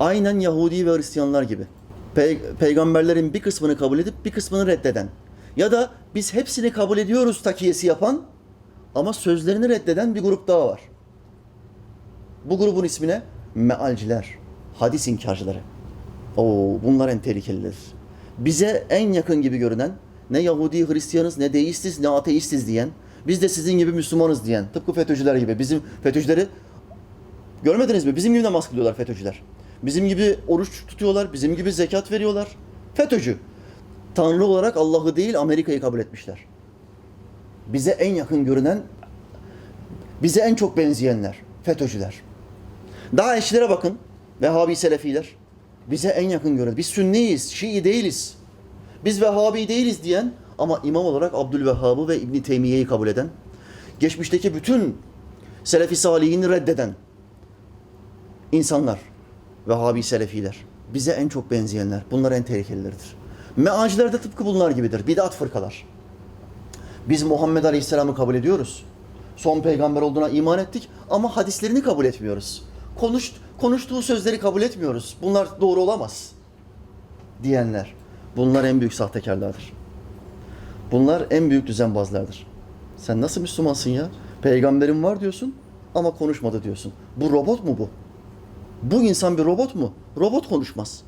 Aynen Yahudi ve Hristiyanlar gibi. Pey- peygamberlerin bir kısmını kabul edip bir kısmını reddeden. Ya da biz hepsini kabul ediyoruz takiyesi yapan ama sözlerini reddeden bir grup daha var. Bu grubun ismi ne? Mealciler. Hadis inkarcıları. Oo, bunlar en tehlikelidir. Bize en yakın gibi görünen ne Yahudi, Hristiyanız, ne deistiz, ne ateistiz diyen, biz de sizin gibi Müslümanız diyen, tıpkı FETÖ'cüler gibi. Bizim FETÖ'cüleri görmediniz mi? Bizim gibi namaz kılıyorlar FETÖ'cüler. Bizim gibi oruç tutuyorlar, bizim gibi zekat veriyorlar. FETÖ'cü. Tanrı olarak Allah'ı değil Amerika'yı kabul etmişler. Bize en yakın görünen, bize en çok benzeyenler, FETÖ'cüler. Daha eşlere bakın. Vehhabi Selefiler. Bize en yakın göre. Biz Sünniyiz, Şii değiliz. Biz Vehhabi değiliz diyen ama imam olarak Abdülvehhab'ı ve İbn Teymiye'yi kabul eden, geçmişteki bütün Selefi Salihini reddeden insanlar, Vehhabi Selefiler. Bize en çok benzeyenler. Bunlar en tehlikelileridir. Meaciler de tıpkı bunlar gibidir. Bidat fırkalar. Biz Muhammed Aleyhisselam'ı kabul ediyoruz. Son peygamber olduğuna iman ettik ama hadislerini kabul etmiyoruz. Konuş, konuştuğu sözleri kabul etmiyoruz. Bunlar doğru olamaz diyenler. Bunlar en büyük sahtekarlardır. Bunlar en büyük düzenbazlardır. Sen nasıl Müslümansın ya? Peygamberin var diyorsun ama konuşmadı diyorsun. Bu robot mu bu? Bu insan bir robot mu? Robot konuşmaz.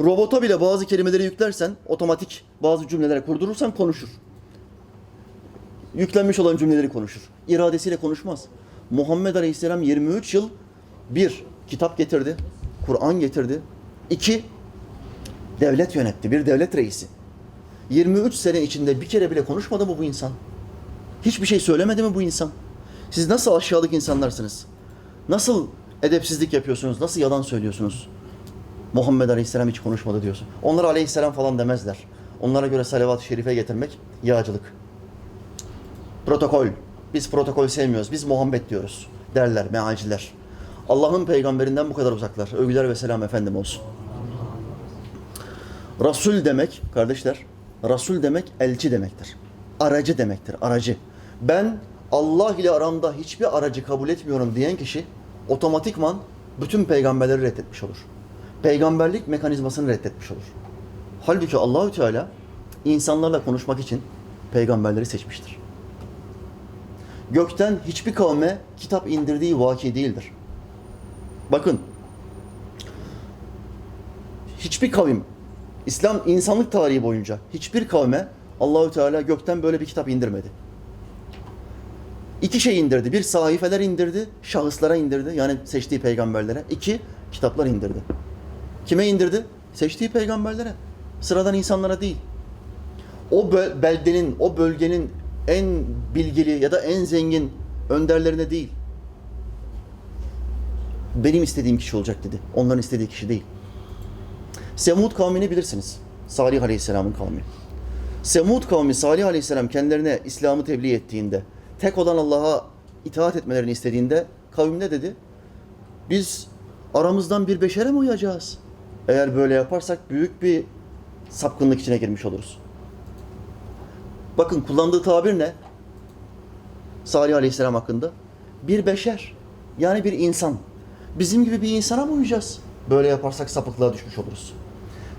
Robota bile bazı kelimeleri yüklersen, otomatik bazı cümlelere kurdurursan konuşur yüklenmiş olan cümleleri konuşur. İradesiyle konuşmaz. Muhammed Aleyhisselam 23 yıl bir kitap getirdi, Kur'an getirdi. İki devlet yönetti, bir devlet reisi. 23 sene içinde bir kere bile konuşmadı mı bu insan? Hiçbir şey söylemedi mi bu insan? Siz nasıl aşağılık insanlarsınız? Nasıl edepsizlik yapıyorsunuz? Nasıl yalan söylüyorsunuz? Muhammed Aleyhisselam hiç konuşmadı diyorsun. Onlara Aleyhisselam falan demezler. Onlara göre salavat-ı şerife getirmek yağcılık. Protokol. Biz protokol sevmiyoruz. Biz Muhammed diyoruz derler mealciler. Allah'ın peygamberinden bu kadar uzaklar. Övgüler ve selam efendim olsun. Rasul demek kardeşler, Rasul demek elçi demektir. Aracı demektir, aracı. Ben Allah ile aramda hiçbir aracı kabul etmiyorum diyen kişi otomatikman bütün peygamberleri reddetmiş olur. Peygamberlik mekanizmasını reddetmiş olur. Halbuki Allahü Teala insanlarla konuşmak için peygamberleri seçmiştir gökten hiçbir kavme kitap indirdiği vaki değildir. Bakın, hiçbir kavim, İslam insanlık tarihi boyunca hiçbir kavme Allahü Teala gökten böyle bir kitap indirmedi. İki şey indirdi. Bir sahifeler indirdi, şahıslara indirdi. Yani seçtiği peygamberlere. İki, kitaplar indirdi. Kime indirdi? Seçtiği peygamberlere. Sıradan insanlara değil. O beldenin, o bölgenin en bilgili ya da en zengin önderlerine değil. Benim istediğim kişi olacak dedi. Onların istediği kişi değil. Semud kavmini bilirsiniz. Salih Aleyhisselam'ın kavmi. Semud kavmi Salih Aleyhisselam kendilerine İslam'ı tebliğ ettiğinde, tek olan Allah'a itaat etmelerini istediğinde kavim ne dedi? Biz aramızdan bir beşere mi uyacağız? Eğer böyle yaparsak büyük bir sapkınlık içine girmiş oluruz. Bakın kullandığı tabir ne? Salih Aleyhisselam hakkında. Bir beşer. Yani bir insan. Bizim gibi bir insana mı uyacağız? Böyle yaparsak sapıklığa düşmüş oluruz.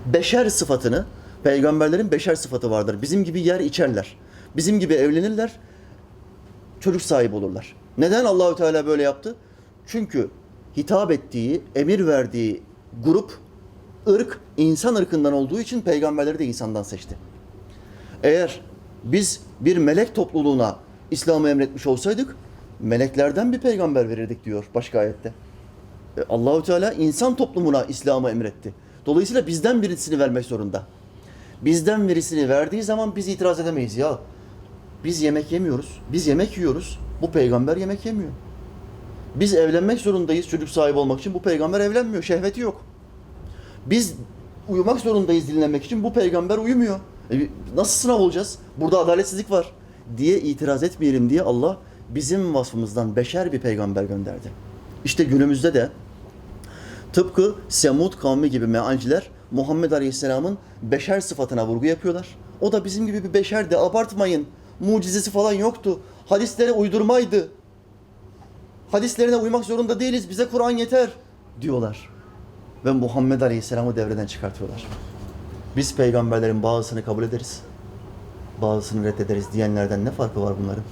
Beşer sıfatını, peygamberlerin beşer sıfatı vardır. Bizim gibi yer içerler. Bizim gibi evlenirler. Çocuk sahibi olurlar. Neden Allahü Teala böyle yaptı? Çünkü hitap ettiği, emir verdiği grup, ırk, insan ırkından olduğu için peygamberleri de insandan seçti. Eğer biz bir melek topluluğuna İslam'ı emretmiş olsaydık meleklerden bir peygamber verirdik diyor başka ayette. E, Allahu Teala insan toplumuna İslam'ı emretti. Dolayısıyla bizden birisini vermek zorunda. Bizden birisini verdiği zaman biz itiraz edemeyiz ya. Biz yemek yemiyoruz. Biz yemek yiyoruz. Bu peygamber yemek yemiyor. Biz evlenmek zorundayız çocuk sahibi olmak için. Bu peygamber evlenmiyor. Şehveti yok. Biz uyumak zorundayız dinlenmek için. Bu peygamber uyumuyor. E, nasıl sınav olacağız? Burada adaletsizlik var diye itiraz etmeyelim diye Allah bizim vasfımızdan beşer bir peygamber gönderdi. İşte günümüzde de tıpkı Semud kavmi gibi mealciler Muhammed Aleyhisselam'ın beşer sıfatına vurgu yapıyorlar. O da bizim gibi bir beşerdi. Abartmayın. Mucizesi falan yoktu. Hadislere uydurmaydı. Hadislerine uymak zorunda değiliz. Bize Kur'an yeter diyorlar. ve Muhammed Aleyhisselam'ı devreden çıkartıyorlar. Biz peygamberlerin bazısını kabul ederiz, bazısını reddederiz diyenlerden ne farkı var bunların?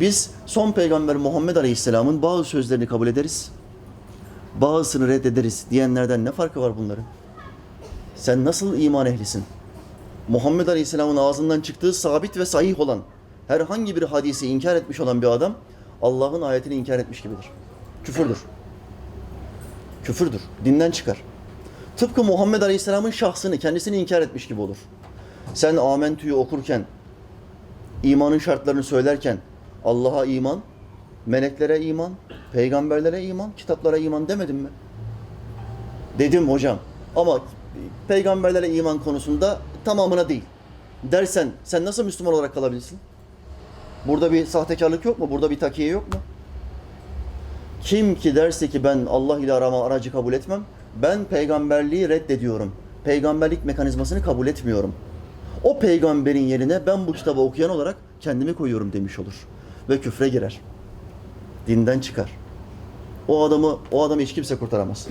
Biz son peygamber Muhammed Aleyhisselam'ın bazı sözlerini kabul ederiz, bazısını reddederiz diyenlerden ne farkı var bunların? Sen nasıl iman ehlisin? Muhammed Aleyhisselam'ın ağzından çıktığı sabit ve sahih olan herhangi bir hadisi inkar etmiş olan bir adam Allah'ın ayetini inkar etmiş gibidir. Küfürdür. Küfürdür. Dinden çıkar. Tıpkı Muhammed Aleyhisselam'ın şahsını, kendisini inkar etmiş gibi olur. Sen Amentü'yü okurken, imanın şartlarını söylerken Allah'a iman, meleklere iman, peygamberlere iman, kitaplara iman demedin mi? Dedim hocam. Ama peygamberlere iman konusunda tamamına değil. Dersen sen nasıl Müslüman olarak kalabilirsin? Burada bir sahtekarlık yok mu? Burada bir takiye yok mu? Kim ki derse ki ben Allah ile arama aracı kabul etmem, ben peygamberliği reddediyorum. Peygamberlik mekanizmasını kabul etmiyorum. O peygamberin yerine ben bu kitabı okuyan olarak kendimi koyuyorum demiş olur. Ve küfre girer. Dinden çıkar. O adamı o adamı hiç kimse kurtaramaz.